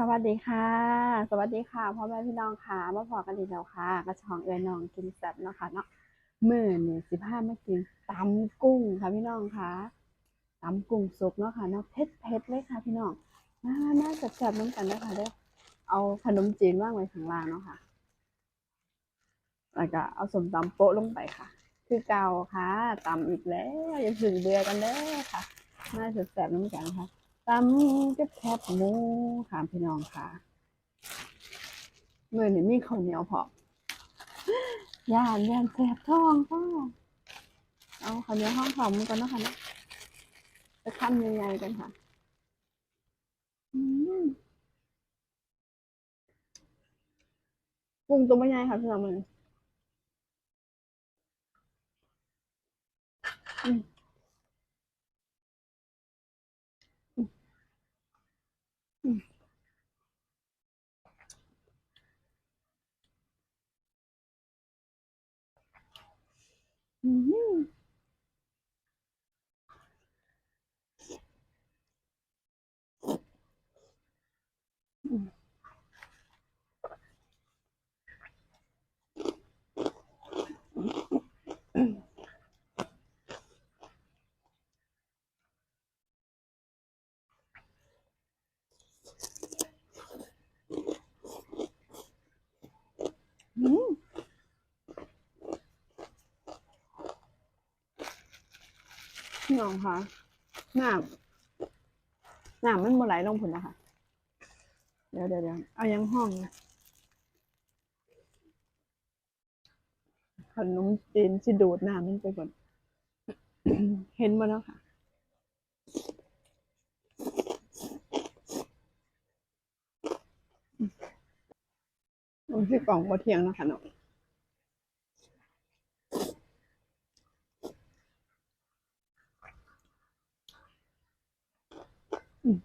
สวัสดีค่ะ สวัสดีค่ะพ่อแม่พี่น้องค่ะมาพอกันอีกแล้วค่ะ กระชองเอือน้องกินแซ่บเนาะค่ะเนาะมื้อนี่สิพามากินตำกุ้งค่ะพี่น้องค่ะตำกุ้งสุกเนาะค่ะเนาะเผ็ดเผ็ดเลยค่ะ พี่น้องมามาแซ่บๆน้ำกันเด้อค่ะเด้อเอาขนมจีนวางไว้ข้างล่างเนาะค่ะแล้วก็เอาสมตำโปะลงไปค่ะ คือเก่าค่ะตำอีกแล้วอย่าถึงเบื่อกันเด้อค่ะมาแซ่บๆน้ำกันค่ะ ตำกับแคบหมูค่ะพี่น้องค่ะเมื่อนี่มีข้าวเหนียวพอย่านย่านแสบท้องค่ะเอาข้าวเหนียวห้องหอมกันเนาะคะนะจะขั้นยังไงกันค่ะอืมปรุงตัวไม่ใหญ่ค่ะพี่น้องมันอืมอืมอืมอืมอืม พี่น้องค่ะน้ำน้ำมันบ่ไหลลงผุนะคะเดี๋ยวเดี๋ยวเดี๋ยวเอายังห้องนะขนมจีนสิดูดน้ำมันไปก่อนเห็นมาแล้วค่ะมันคือกล่องบะเทียงนะคะเนาะอืม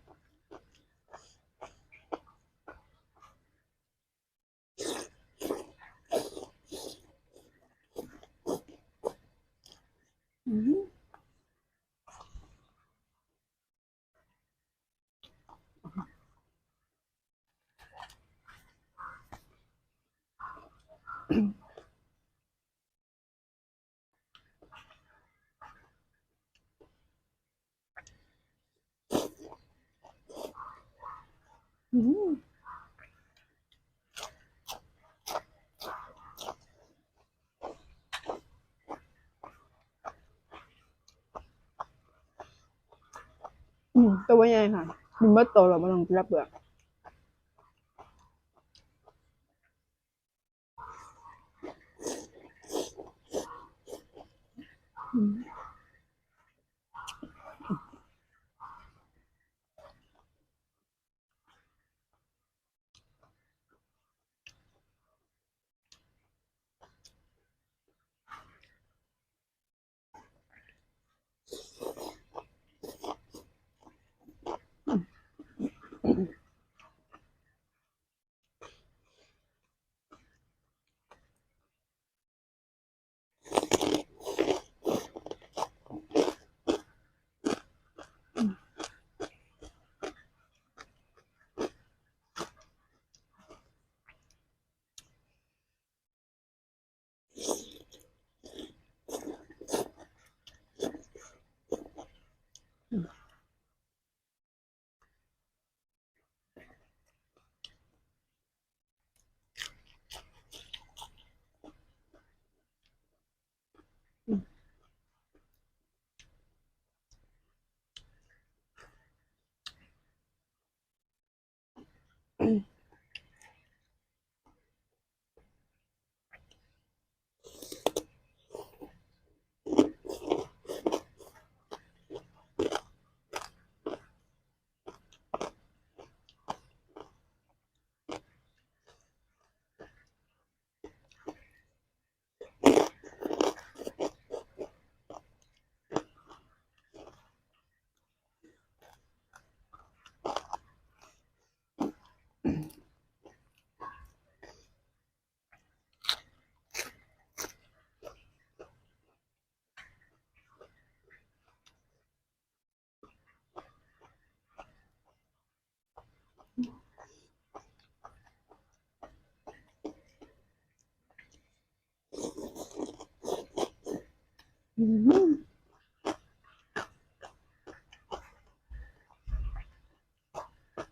อืมอืมอืม ตัวใหญ่ค่ะมันไม่โตหรอกมันลงรับเบือกอืม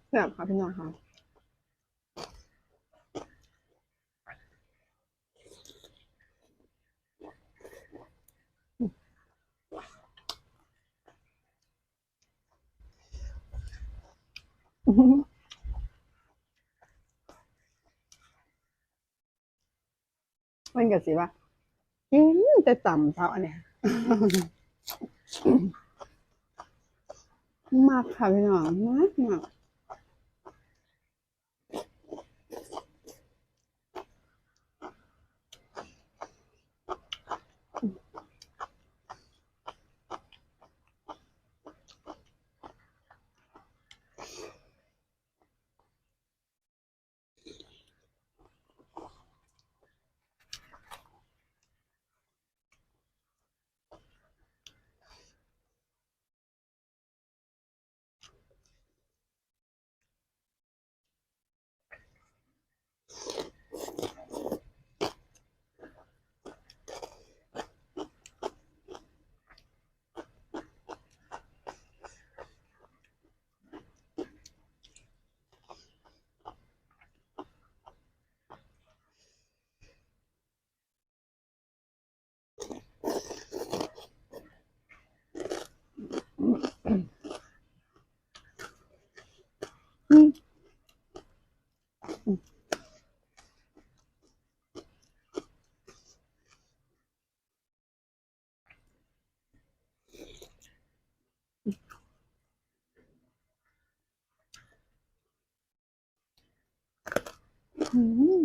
แซ่บค่ะพี่น้องค่ะมันก็สิว่ากินแต่ต่ำเท่าเนี้ย มากค่ะพี่น้องมากมากอืมอืม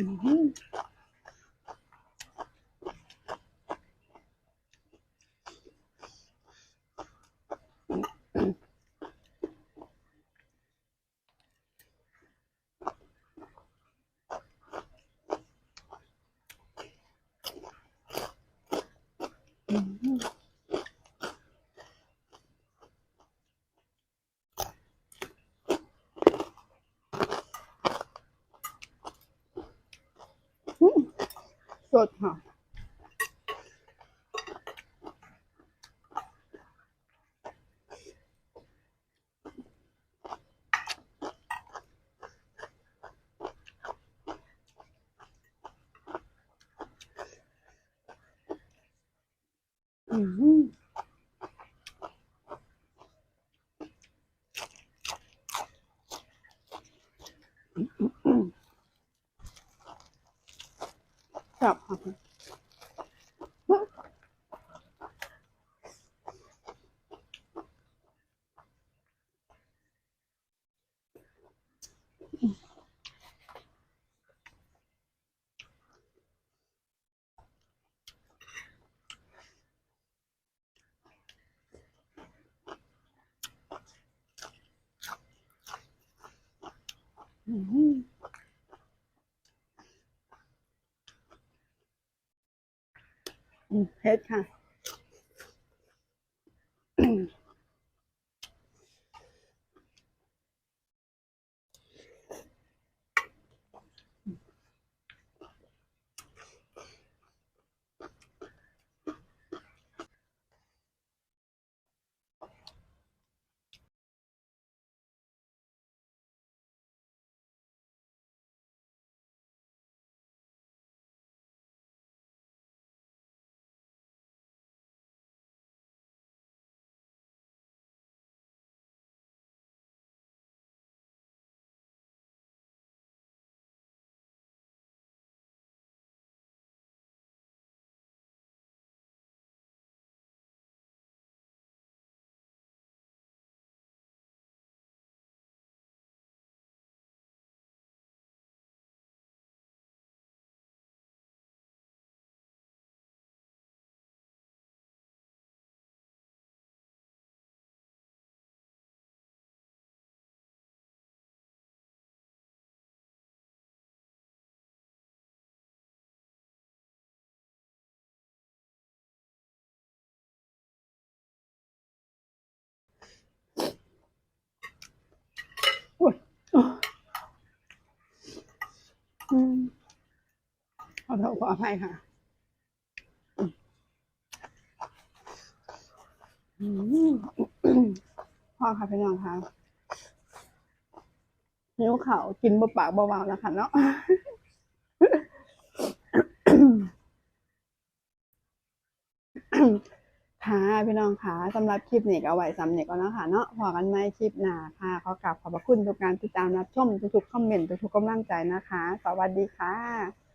อืมอืมอืม สดค่ะอืมครับค่ะ อืมอืม เผ็ดค่ะโทษขออภัยค่ะอืมพ่อค่ะพี่น้องค่ะนิ้วเขากินบปากเบาๆนะค่ะเนาะ ค่ะพี่น้องค่ะสำหรับคลิปนี้ก็เอาไว้สำเนียก่อนเนาะคะเนาะพอกันไหมคลิปหน้าค่ะขอกราบขอบพระคุณทุกการติดตามรับชมทุกๆคอมเมนต์ทุกๆกำลังใจนะคะ สวัสดีค่ะ